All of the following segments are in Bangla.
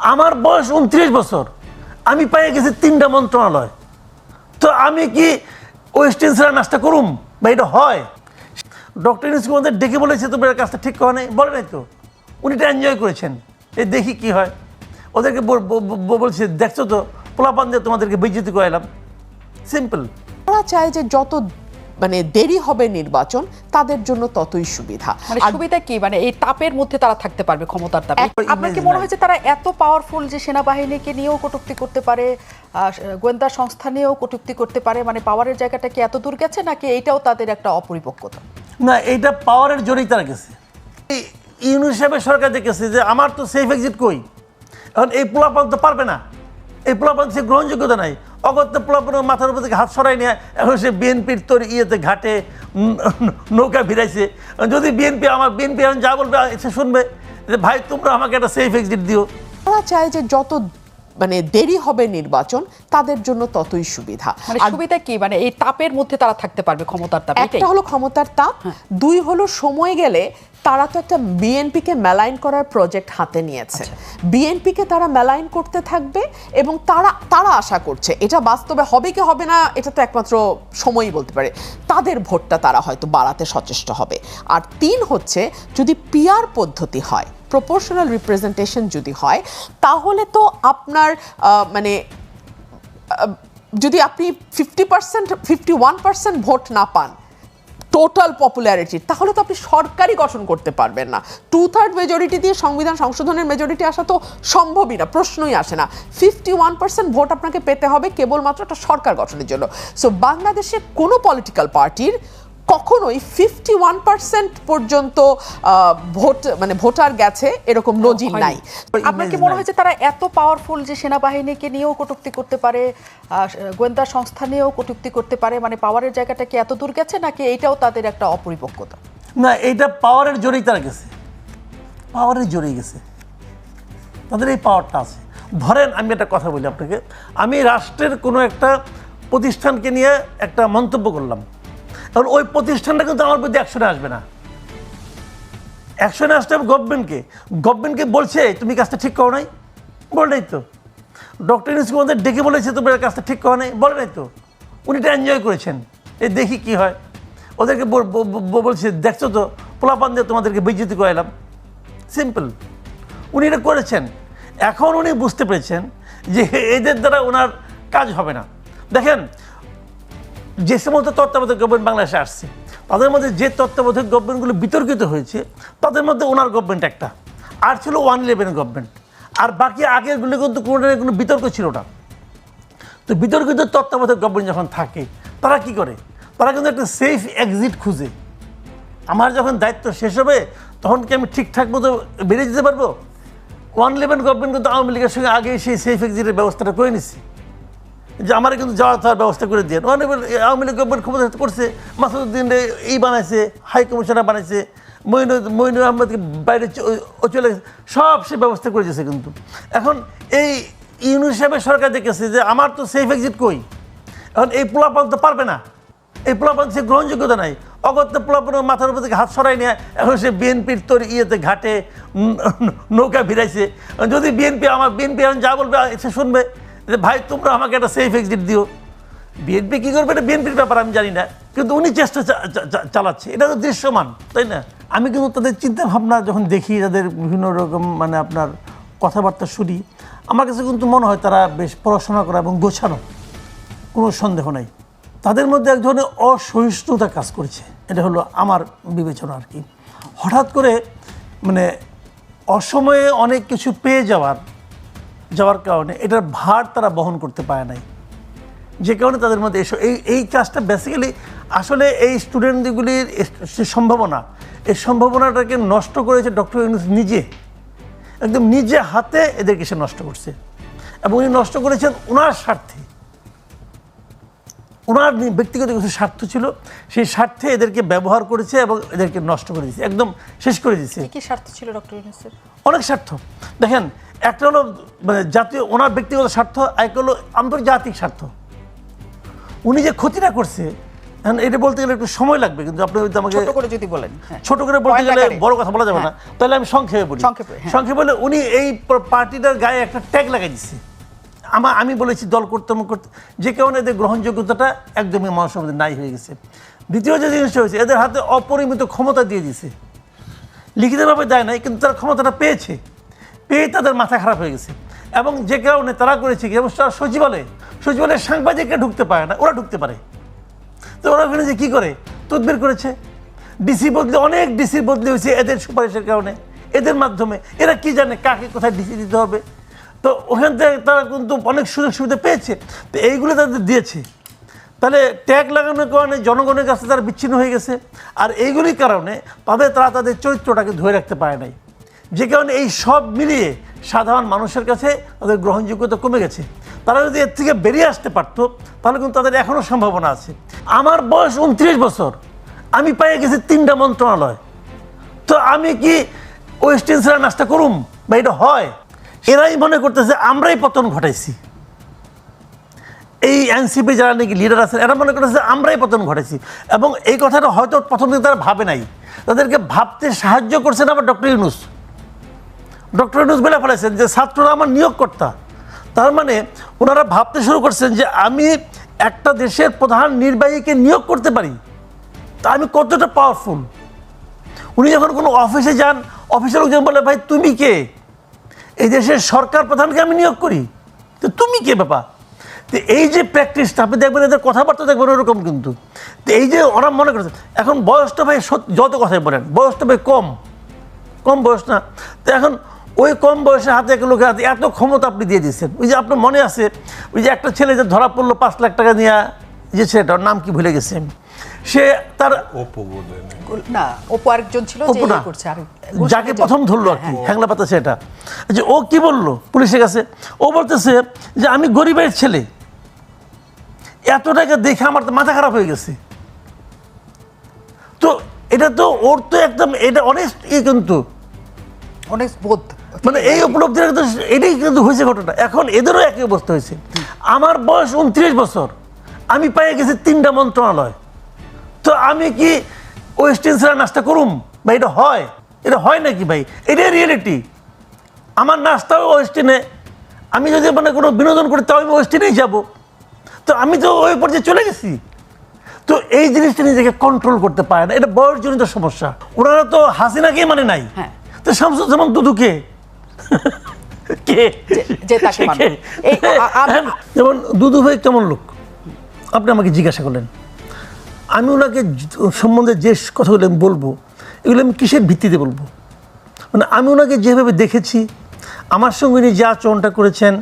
আমার বয়স উনত্রিশ বছর। আমি পেয়ে গেছি তিনটা মন্ত্রণালয়। তো আমি কি ওয়েস্টার্ন ছাড়া নাস্তা করুম? বা এটা হয়? ডক্টর ইউনুস ডেকে বলেছে, তোমার কাজটা ঠিক করা নেই। বলে নাই তো। উনি এটা এনজয় করেছেন। এই দেখি কি হয়। ওদেরকে বলছে, দেখছ তো, পোলাপান দিয়ে তোমাদেরকে বিজ্যুতি করাইলাম। সিম্পল চায় যে যত মানে দেরি হবে নির্বাচন তাদের জন্য ততই সুবিধা। মানে সুবিধা কি? মানে এই তাপের মধ্যে তারা থাকতে পারবে ক্ষমতার তাপে। আপনার কি মনে নাই। হয়েছে তারা এত পাওয়ারফুল যে সেনাবাহিনীকে নিয়েও কটূক্তি করতে পারে গোয়েন্দা সংস্থা নিয়েও কটূক্তি করতে পারে মানে পাওয়ারের জায়গাটা কি এত দূর গেছে নাকি এইটাও তাদের একটা অপরিপক্কতা? না এইটা পাওয়ারের জোরেই তারা গেছে। এই ইউনুস সাহেবের সরকার দেখেছে যে আমার তো সেফ এক্সিট কই? এখন এই পোলাপান তো পারবে না। এই পোলাপান সে গ্রহণযোগ্যতা নাই। অগত্য পোলাপান মাথার উপর থেকে হাত সরাই নিয়ে এখন সে বিএনপির তোর ইয়েতে ঘাটে নৌকা ভিড়াইছে। যদি বিএনপি আমার বিএনপি এখন যা বলবে সে শুনবে যে ভাই তোমরা আমাকে একটা সেফ এক্সিট দিও। তারা চায় যে যত মানে দেরি হবে নির্বাচন তাদের জন্য ততই সুবিধা। মানে সুবিধা কি? মানে এই তাপের মধ্যে তারা থাকতে পারবে ক্ষমতার তাপ একটা হলো ক্ষমতার তাপ দুই হলো সময় গেলে তারা তো একটা বিএনপিকে মেলাইন করার প্রজেক্ট হাতে নিয়েছে। বিএনপিকে তারা মেলাইন করতে থাকবে এবং তারা তারা আশা করছে এটা বাস্তবে হবে কি হবে না এটা তো একমাত্র সময়ই বলতে পারে তাদের ভোটটা তারা হয়তো বাড়াতে সচেষ্ট হবে। আর তিন হচ্ছে যদি পিআর পদ্ধতি হয় প্রপোর্শনাল রিপ্রেজেন্টেশন যদি হয় তাহলে তো আপনার মানে যদি আপনি fifty percent fifty one percent vote না পান টোটাল পপুলারিটি তাহলে তো আপনি সরকারই গঠন করতে পারবেন না। টু থার্ড মেজরিটি দিয়ে সংবিধান সংশোধনের মেজরিটি আসা তো সম্ভবই না, প্রশ্নই আসে না। ফিফটি ওয়ান পার্সেন্ট ভোট আপনাকে পেতে হবে কেবলমাত্র একটা সরকার গঠনের জন্য। সো বাংলাদেশে কোনো পলিটিক্যাল পার্টির কখনোই ফিফটি ওয়ান পার্সেন্ট পর্যন্ত আহ, ভোট মানে ভোটার গেছে এরকম নজির নাই। আপনার কি মনে। হয়েছে তারা এত পাওয়ারফুল যে সেনাবাহিনীকে নিয়েও কটূক্তি করতে পারে আহ, গোয়েন্দা সংস্থা নিয়েও কটূক্তি করতে পারে মানে পাওয়ারের জায়গাটা কি এত দূর গেছে নাকি এইটাও তাদের একটা অপরিপক্কতা? না এইটা পাওয়ারের জোরেই তারা গেছে। পাওয়ারের জোরেই গেছে। তাদের এই পাওয়ারটা আছে। ধরেন আমি একটা কথা বলি আপনাকে। আমি রাষ্ট্রের কোনো একটা প্রতিষ্ঠানকে নিয়ে একটা মন্তব্য করলাম। এখন ওই প্রতিষ্ঠানটা কিন্তু আমার প্রতি অ্যাকশনে আসবে না। অ্যাকশনে আসতে হবে গভর্নমেন্টকে। গভর্নমেন্টকে বলছে, তুমি কাজটা ঠিক করো নাই? বলে নাই তো। ডক্টর ইউনুস আমাদের ডেকে বলেছে তোমার কাজটা ঠিক করো নাই? বলে নাই তো। উনি এটা এনজয় করেছেন। এই দেখি কি হয়। ওদেরকে বলছে, দেখছ তো, পোলাপান দিয়ে তোমাদেরকে বিজ্যুতি করাইলাম। সিম্পল উনি এটা করেছেন। এখন উনি বুঝতে পেরেছেন যে এদের দ্বারা ওনার কাজ হবে না। দেখেন যে সমস্ত তত্ত্বাবধায়ক গভর্নমেন্ট বাংলাদেশে আসছে, তাদের মধ্যে যে তত্ত্বাবধায়ক গভর্নমেন্টগুলো বিতর্কিত হয়েছে, তাদের মধ্যে ওনার গভর্নমেন্ট একটা। আর ছিল ওয়ান ইলেভেন গভর্নমেন্ট আর বাকি আগেরগুলো কিন্তু কোনো কোনো বিতর্ক ছিল না। তো বিতর্কিত তত্ত্বাবধায়ক গভর্নমেন্ট যখন থাকে, তারা কি করে? তারা কিন্তু একটা সেফ এক্সিট খুঁজে। আমার যখন দায়িত্ব শেষ হবে, তখন কি আমি ঠিকঠাক মতো বেরিয়ে যেতে পারব? ওয়ান ইলেভেন গভর্নমেন্ট কিন্তু আওয়ামী লীগের সঙ্গে আগে সেই সেফ এক্সিটের ব্যবস্থাটা করে নিচ্ছে যে আমার কিন্তু যাওয়া থাকার ব্যবস্থা করে দিয়ে ওয়ান আওয়ামী লীগ গভর্নমেন্ট ক্ষমতা করছে মাসুদ্দিন এই বানাইছে, হাই কমিশনার বানাইছে মইনুর মইনুর আহমদকে বাইরে চলে গেছে, সব সে ব্যবস্থা করে দিয়েছে কিন্তু। এখন এই ইউনুস সাহেবের সরকার দেখেছে যে আমার তো সেফ এক্সিট কই? এখন এই পোলাপান তো পারবে না। এই পোলাপান সে গ্রহণযোগ্যতা নাই। অগত্য পোলাপান মাথার উপর থেকে হাত সরাই নিয়ে, এখন সে বিএনপির তোর ইয়েতে ঘাটে নৌকা ভিড়াইছে। যদি বিএনপি আমার, বিএনপি এখন যা বলবে, সে শুনবে। যে, ভাই, তোমরা আমাকে একটা সেফ এক্সিট দিও। বিএনপি কী করবে? এটা বিএনপির ব্যাপার, আমি জানি না। কিন্তু উনি চেষ্টা চালাচ্ছে। এটা তো দৃশ্যমান, তাই না? আমি কিন্তু তাদের চিন্তাভাবনা যখন দেখি, তাদের বিভিন্ন রকম মানে আপনার কথাবার্তা শুনি, আমার কাছে কিন্তু মনে হয় তারা বেশ পড়াশোনা করা এবং গোছানো কোনো সন্দেহ নাই। তাদের মধ্যে এক ধরনের অসহিষ্ণুতা কাজ করেছে। এটা হলো আমার বিবেচনা আর কি। হঠাৎ করে মানে অসময়ে অনেক কিছু পেয়ে যাওয়ার যাওয়ার কারণে এটার ভার তারা বহন করতে পারে নাই। যে কারণে তাদের মধ্যে এসব এই এই কাজটা বেসিক্যালি আসলে এই স্টুডেন্টগুলির যে সম্ভাবনা। এই সম্ভাবনাটাকে নষ্ট করেছে ডক্টর ইউনুস নিজে। একদম নিজে হাতে এদেরকে সে নষ্ট করছে। এবং উনি নষ্ট করেছেন ওনার স্বার্থে। ওনার ব্যক্তিগত কিছু স্বার্থ ছিল সেই স্বার্থে এদেরকে ব্যবহার করেছে এবং এদেরকে নষ্ট করে দিয়েছে। একদম শেষ করে দিয়েছে। কি স্বার্থ ছিল ডক্টর ইউনুসের অনেক স্বার্থ। দেখেন একটা হলো মানে জাতীয় ওনার ব্যক্তিগত স্বার্থ এক হলো আন্তর্জাতিক স্বার্থ। উনি যে ক্ষতিটা করছে এখন এটা বলতে গেলে একটু সময় লাগবে কিন্তু আপনি হয়তো আমাকে ছোট করে যদি বলেন হ্যাঁ। ছোট করে বলতে গেলে বড় কথা বলা যাবে না। হ্যাঁ। তাহলে আমি সংক্ষেপে বলি। সংক্ষেপে, হ্যাঁ। সংক্ষেপে বলে উনি এই পার্টিটার গায়ে একটা ট্যাগ লাগাই দিচ্ছে আমার আমি বলেছি দল করতে করতে যে কারণে এদের গ্রহণযোগ্যতাটা একদমই মানুষের মধ্যে নাই হয়ে গেছে। দ্বিতীয় যে জিনিসটা হয়েছে এদের হাতে অপরিমিত ক্ষমতা দিয়ে দিছে। লিখিতভাবে দেয় নাই কিন্তু তারা ক্ষমতাটা পেয়েছে। পেয়ে তাদের মাথা খারাপ হয়ে গেছে। এবং যে কারণে তারা করেছে কি তারা সচিবালয়ে সচিবালয়ে সাংবাদিকরা ঢুকতে পারে না, ওরা ঢুকতে পারে। তো ওরা ওখানে যে কী করে? তদবির করেছে। ডিসি বদলে, অনেক ডিসি বদলে হয়েছে এদের সুপারিশের কারণে, এদের মাধ্যমে। এরা কি জানে কাকে কোথায় ডিসি দিতে হবে? তো ওখান থেকে তারা কিন্তু অনেক সুযোগ সুবিধা পেয়েছে। তো এইগুলো তাদের দিয়েছে। তাহলে ট্যাগ লাগানোর কারণে জনগণের কাছে তারা বিচ্ছিন্ন হয়ে গেছে। আর এইগুলির কারণে তাদের, তারা তাদের চরিত্রটাকে ধরে রাখতে পারে নাই। যে কারণে এই সব মিলিয়ে সাধারণ মানুষের কাছে তাদের গ্রহণযোগ্যতা কমে গেছে। তারা যদি এর থেকে বেরিয়ে আসতে পারতো, তাহলে কিন্তু তাদের এখনও সম্ভাবনা আছে। আমার বয়স উনত্রিশ বছর, আমি পেয়ে গেছি তিনটা মন্ত্রণালয়। তো আমি কি ওয়েস্ট ইন্ডিজরা নাস্তা করুম বা এটা হয়? এরাই মনে করতেছে, আমরাই পতন ঘটাইছি। এই এনসিপি যারা নাকি লিডার আছেন, এরা মনে করতেছে, আমরাই পতন ঘটাইছি। এবং এই কথাটা হয়তো প্রথম দিন তারা ভাবে নাই। তাদেরকে ভাবতে সাহায্য করছেন আবার ডক্টর ইউনুস। ডক্টর ইউনুস বলে ফেলেছেন যে ছাত্ররা আমার নিয়োগকর্তা। তার মানে ওনারা ভাবতে শুরু করছেন যে আমি একটা দেশের প্রধান নির্বাহীকে নিয়োগ করতে পারি, তা আমি কতটা পাওয়ারফুল উনি যখন কোনো অফিসে যান, অফিসের লোকজন বলে, ভাই, তুমি কে? এই দেশের সরকার প্রধানকে আমি নিয়োগ করি। তো তুমি কে বাবা? তো এই যে প্র্যাকটিসটা আপনি দেখবেন এদের কথাবার্তা দেখবেন ওরকম কিন্তু। তো এই যে ওরা মনে করছে, এখন বয়সটা ভাই যত কথাই বলেন, বয়সটা ভাই কম। কম বয়স না। তো এখন ওই কম বয়সে হাতে এক লোকের হাতে এত ক্ষমতা আপনি দিয়ে দিচ্ছেন ওই যে আপনার মনে আছে ওই যে একটা ছেলে যে ধরা পড়ল পাঁচ লাখ টাকা নিয়ে যে ছেলেটার নাম কি ভুলে গেছে আমি। সে তার। না অপু আরেকজন ছিল ইয়ে করছে যাকে প্রথম ধরলো আর কি হ্যাংলা পাতা সেটা যে ও কি বলল পুলিশের কাছে? ও বলতেছে যে আমি গরিবের ছেলে। এত টাকা দেখে আমার তো মাথা খারাপ হয়ে গেছে। তো এটা তো ওর তো একদম এটা অনেক ই কিন্তু। অনেক বোধ। মানে এই উপলব্ধিটা কিন্তু এটাই কিন্তু হয়েছে ঘটনা। এখন এদেরও একই অবস্থা হয়েছে। আমার বয়স উনত্রিশ বছর। আমি পেয়ে গেছি তিনটা মন্ত্রণালয়। তো আমি কি ওয়েস্ট ইন্ডিজরা নাস্তা করুম? বা এটা হয়। এটা হয় নাকি ভাই? এটাই রিয়েলিটি আমার নাস্তাও ওয়েস্টিনে আমি যদি মানে কোনো বিনোদন করি তাও আমি ওয়েস্টিনেই যাব। তো আমি তো ওই পর্যায়ে চলে গেছি। তো এই জিনিসটা নিজেকে কন্ট্রোল করতে পারে না। এটা বয়সজনিত সমস্যা। ওনারা তো হাসিনাকেই মানে নাই। হ্যাঁ। তো শামসুল জামান দুদুকে কে? যে তাকে মানে। যেমন দুদু ভাই কেমন লোক? আপনি আমাকে জিজ্ঞাসা করলেন। আমি ওনাকে সম্বন্ধে যে কথাগুলো আমি বলব এগুলো আমি কিসের ভিত্তিতে বলব? মানে আমি ওনাকে যেভাবে দেখেছি আমার সঙ্গে উনি যে আচরণটা করেছেন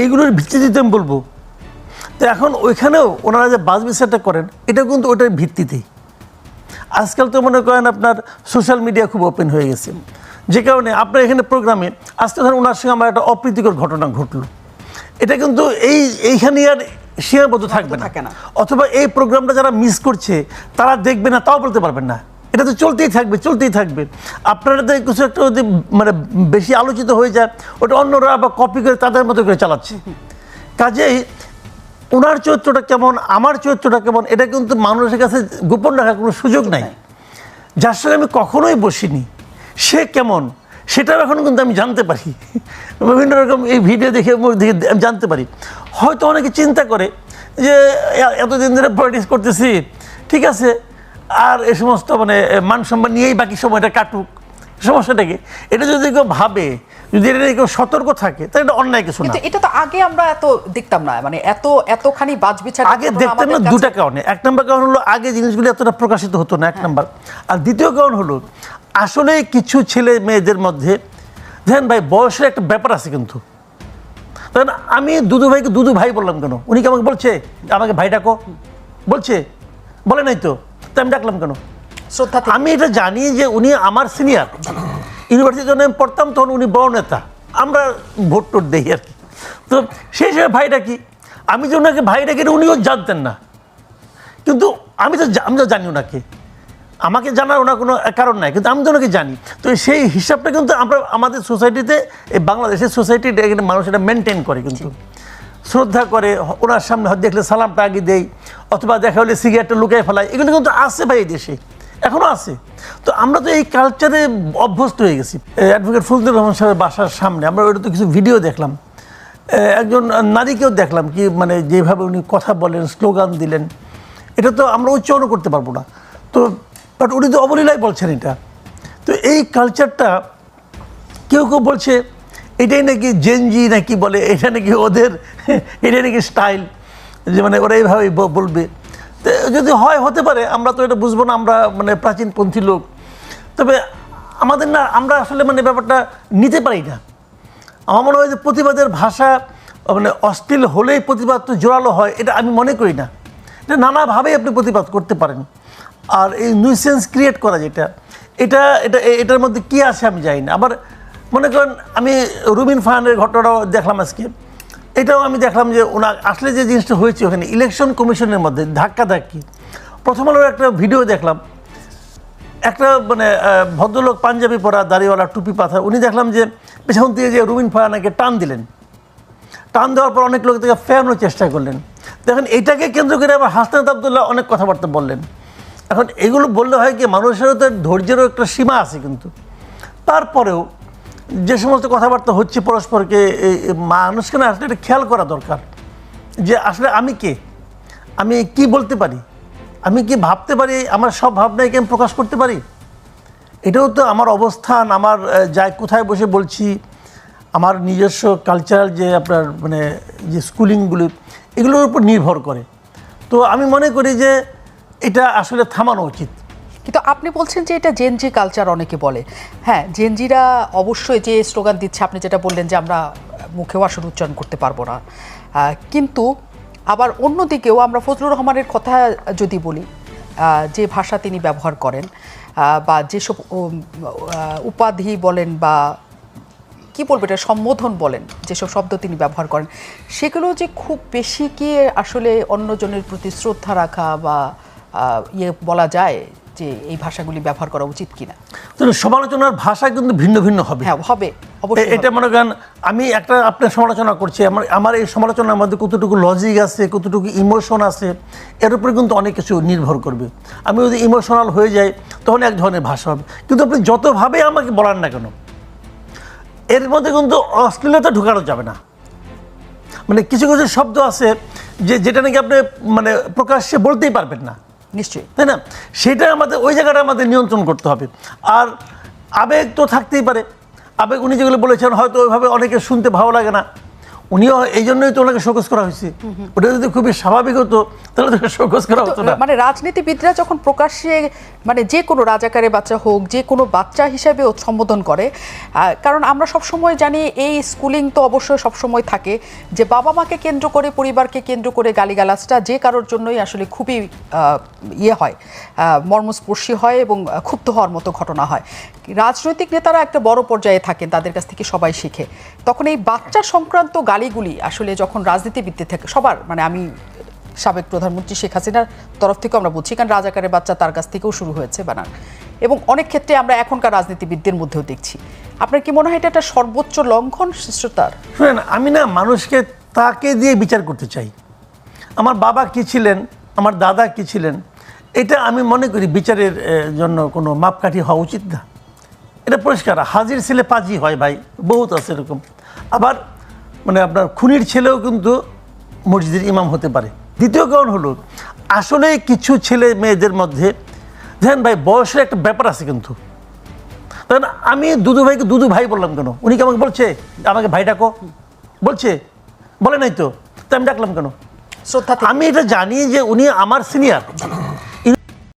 এইগুলোর ভিত্তিতে আমি বলব। তো এখন ওইখানেও ওনারা যে বাস বিচারটা করেন এটা কিন্তু ওটার ভিত্তিতেই। আজকাল তো মনে করেন আপনার সোশ্যাল মিডিয়া খুব ওপেন হয়ে গেছে। যে কারণে আপনার এখানে প্রোগ্রামে আজকে ধরেন ওনার সঙ্গে আমার একটা অপ্রীতিকর ঘটনা ঘটলো। এটা কিন্তু এই এইখানে আর সীমাবদ্ধ থাকবে না। থাকে না। অথবা এই প্রোগ্রামটা যারা মিস করছে তারা দেখবে না তাও বলতে পারবেন না। এটা তো চলতেই থাকবে চলতেই থাকবে। আপনারা তো কিছু একটা যদি মানে বেশি আলোচিত হয়ে যায় ওটা অন্যরা আবার কপি করে তাদের মতো করে চালাচ্ছে। কাজেই ওনার চরিত্রটা কেমন আমার চরিত্রটা কেমন এটা কিন্তু মানুষের কাছে গোপন রাখার কোনো সুযোগ নাই। যার সঙ্গে আমি কখনোই বসিনি। সে কেমন? সেটাও এখন কিন্তু আমি জানতে পারি। বিভিন্ন রকম এই ভিডিও দেখে দেখে আমি জানতে পারি। হয়তো অনেকে চিন্তা করে যে এতদিন ধরে পলিটিক্স করতেছি ঠিক আছে? আর এ সমস্ত মানে মান সম্মান নিয়েই বাকি সময়টা কাটুক। সমস্যাটা কি? এটা যদি কেউ ভাবে যদি এটা কেউ সতর্ক থাকে তাহলে এটা অন্যায় কিছু না। এটা তো আগে আমরা এত দেখতাম না। মানে এত এতখানি বাজ বিচার আগে দেখতাম না দুটা কারণে। এক নম্বর কারণ হলো আগে জিনিসগুলো এতটা প্রকাশিত হতো না এক নম্বর। আর দ্বিতীয় কারণ হলো আসলে কিছু ছেলে মেয়েদের মধ্যে দেখেন ভাই বয়সের একটা ব্যাপার আছে কিন্তু। তখন আমি দুদু ভাইকে দুদু ভাই বললাম কেন? উনি কি আমাকে বলছে আমাকে ভাই ডাকো? বলছে বলে নাই তো। তো আমি ডাকলাম কেন? শ্রদ্ধা আমি এটা জানি যে উনি আমার সিনিয়র ইউনিভার্সিটি যখন আমি পড়তাম তখন উনি বড় নেতা। আমরা ভোট টোট দিই আর কি। তো সেই হিসেবে ভাইটা কি? আমি যে ওনাকে ভাই ডাকি উনিও জানতেন না। কিন্তু আমি তো আমি তো জানি ওনাকে। আমাকে জানার ওনার কোনো কারণ নাই, কিন্তু আমি তো ওনাকে জানি। তো সেই হিসাবটা কিন্তু আমরা আমাদের সোসাইটিতে, এই বাংলাদেশের সোসাইটিতে এখানে মানুষ এটা মেনটেন করে কিন্তু। শ্রদ্ধা করে, ওনার সামনে হয়তো দেখলে সালামটা আগে দেই, অথবা দেখা হলে সিগারেটটা লুকায় ফেলায়, এগুলো কিন্তু আছে ভাই দেশে এখনও আছে। তো আমরা তো এই কালচারে অভ্যস্ত হয়ে গেছি। অ্যাডভোকেট ফজলুর রহমান সাহেবের বাসার সামনে, আমরা ওটা তো কিছু ভিডিও দেখলাম। একজন নারীকেও দেখলাম কি মানে যেভাবে উনি কথা বলেন, স্লোগান দিলেন। এটা তো আমরা উচ্চারণ করতে পারব না। তো বাট উনি তো অবলীলাই বলছেন এটা। তো এই কালচারটা কেউ কেউ বলছে, এটাই নাকি জেনজি নাকি বলে, এটা নাকি ওদের এটাই নাকি স্টাইল যে মানে ওরা এইভাবে ব- বলবে। তো যদি হয়, হতে পারে, আমরা তো এটা বুঝব না, আমরা মানে প্রাচীনপন্থী লোক। তবে আমাদের না, আমরা আসলে মানে ব্যাপারটা নিতে পারি না। আমার মনে হয় যে প্রতিবাদের ভাষা মানে অশ্লীল হলেই প্রতিবাদ তো জোরালো হয়, এটা আমি মনে করি না। এটা নানাভাবেই আপনি প্রতিবাদ করতে পারেন। আর এই নিউসেন্স ক্রিয়েট করা যেটা, এটা এটা এটার মধ্যে কি আছে আমি জানি না। আবার মনে করেন আমি রুবিন ফাহানের ঘটনাটাও দেখলাম আজকে। এটাও আমি দেখলাম যে ওনার আসলে যে জিনিসটা হয়েছে ওখানে ইলেকশন কমিশনের মধ্যে ধাক্কা ধাক্কি প্রথম আলোর একটা ভিডিও দেখলাম। একটা মানে ভদ্রলোক পাঞ্জাবি পরা দাড়িওয়ালা টুপি পাথা উনি দেখলাম যে পেছন দিয়ে যে রুবিন ফায়ানাকে টান দিলেন। টান দেওয়ার পর অনেক লোক থেকে ফেরানোর চেষ্টা করলেন। দেখেন, এটাকে কেন্দ্র করে আবার হাসনাত আবদুল্লাহ অনেক কথাবার্তা বললেন। এখন এগুলো বললে হয় কি, মানুষেরও তো ধৈর্যেরও একটা সীমা আছে কিন্তু। তারপরেও যে সমস্ত কথাবার্তা হচ্ছে পরস্পরকে মানুষকে না আসলে এটা খেয়াল করা দরকার। যে আসলে আমি কে? আমি কি বলতে পারি? আমি কি ভাবতে পারি? আমার সব ভাবনাই কি আমি প্রকাশ করতে পারি? এটাও তো আমার অবস্থান, আমার যায় কোথায় বসে বলছি আমার নিজস্ব কালচারাল যে আপনার মানে যে স্কুলিংগুলি এগুলোর উপর নির্ভর করে। তো আমি মনে করি যে এটা আসলে থামানো উচিত। কিন্তু আপনি বলছেন যে এটা জেনজি কালচার অনেকে বলে। হ্যাঁ জেনজিরা অবশ্যই যে স্লোগান দিচ্ছে, আপনি যেটা বললেন যে আমরা মুখেও আসলে উচ্চারণ করতে পারব না। কিন্তু আবার অন্যদিকেও আমরা ফজলুর রহমানের কথা যদি বলি যে ভাষা তিনি ব্যবহার করেন বা যেসব উপাধি বলেন বা কি বলব এটা সম্বোধন বলেন যেসব শব্দ তিনি ব্যবহার করেন। সেগুলো যে খুব বেশি কি আসলে অন্যজনের প্রতি শ্রদ্ধা রাখা বা ইয়ে বলা যায় যে এই ভাষাগুলি ব্যবহার করা উচিত কিনা? সমালোচনার ভাষা কিন্তু ভিন্ন ভিন্ন হবে। হ্যাঁ হবে এটা মনে করেন আমি একটা আপনার সমালোচনা করছি আমার আমার এই সমালোচনার মধ্যে কতটুকু লজিক আছে কতটুকু ইমোশন আছে এর উপরে কিন্তু অনেক কিছু নির্ভর করবে। আমি যদি ইমোশনাল হয়ে যাই তখন এক ধরনের ভাষা হবে। কিন্তু আপনি যতভাবে আমাকে বলার না কেন এর মধ্যে কিন্তু অশ্লীলতা ঢুকানো যাবে না। মানে কিছু কিছু শব্দ আছে যে যেটা নাকি আপনি মানে প্রকাশ্যে বলতেই পারবেন না। নিশ্চয়ই। তাই না? সেটা আমাদের ওই জায়গাটা আমাদের নিয়ন্ত্রণ করতে হবে। আর আবেগ তো থাকতেই পারে। আবেগ উনি যেগুলো বলেছেন হয়তো ওইভাবে অনেকে শুনতে ভালো লাগে না। উনিও এই জন্যই তো ওনাকে শোকজ করা হয়েছে। ওটা যদি খুবই স্বাভাবিক হতো তাহলে তো শোকজ করা হতো না। মানে রাজনীতিবিদরা যখন প্রকাশ্যে মানে যে কোনো রাজাকারে বাচ্চা হোক যে কোনো বাচ্চা হিসেবে সম্বোধন করে কারণ আমরা সব সময় জানি এই স্কুলিং তো অবশ্যই সব সময় থাকে যে বাবা মাকে কেন্দ্র করে পরিবারকে কেন্দ্র করে গালিগালাজটা যে কারোর জন্যই আসলে খুবই ইয়ে হয় মর্মস্পর্শী হয় এবং ক্ষুব্ধ হওয়ার মতো ঘটনা হয়। রাজনৈতিক নেতারা একটা বড় পর্যায়ে থাকেন তাদের কাছ থেকে সবাই শিখে। তখন এই বাচ্চা সংক্রান্ত গালিগুলি আসলে যখন রাজনীতিবিদদের থেকে সবার মানে আমি সাবেক প্রধানমন্ত্রী শেখ হাসিনার তরফ থেকেও আমরা বুঝছি, কারণ রাজাকারের বাচ্চা তার কাছ থেকেও শুরু হয়েছে বানান। এবং অনেক ক্ষেত্রে আমরা এখনকার রাজনীতিবিদদের মধ্যেও দেখছি। আপনার কি মনে হয় এটা একটা সর্বোচ্চ লঙ্ঘন শিষ্টতার শুনেন, আমি না মানুষকে তাকে দিয়ে বিচার করতে চাই। আমার বাবা কি ছিলেন? আমার দাদা কি ছিলেন? এটা আমি মনে করি বিচারের জন্য কোনো মাপকাঠি হওয়া উচিত না। এটা পরিষ্কার, হাজির ছেলে পাজি হয় ভাই, বহুত আছে এরকম। আবার মানে আপনার খুনির ছেলেও কিন্তু মসজিদের ইমাম হতে পারে। দ্বিতীয় কারণ হলো আসলে কিছু ছেলে মেয়েদের মধ্যে দেখেন ভাই বয়সের একটা ব্যাপার আছে কিন্তু। তখন আমি দুদু ভাইকে দুদু ভাই বললাম কেন? উনি কি আমাকে বলছে আমাকে ভাই ডাকো? বলছে বলে নাই তো। তো আমি ডাকলাম কেন? আমি এটা জানি যে উনি আমার সিনিয়র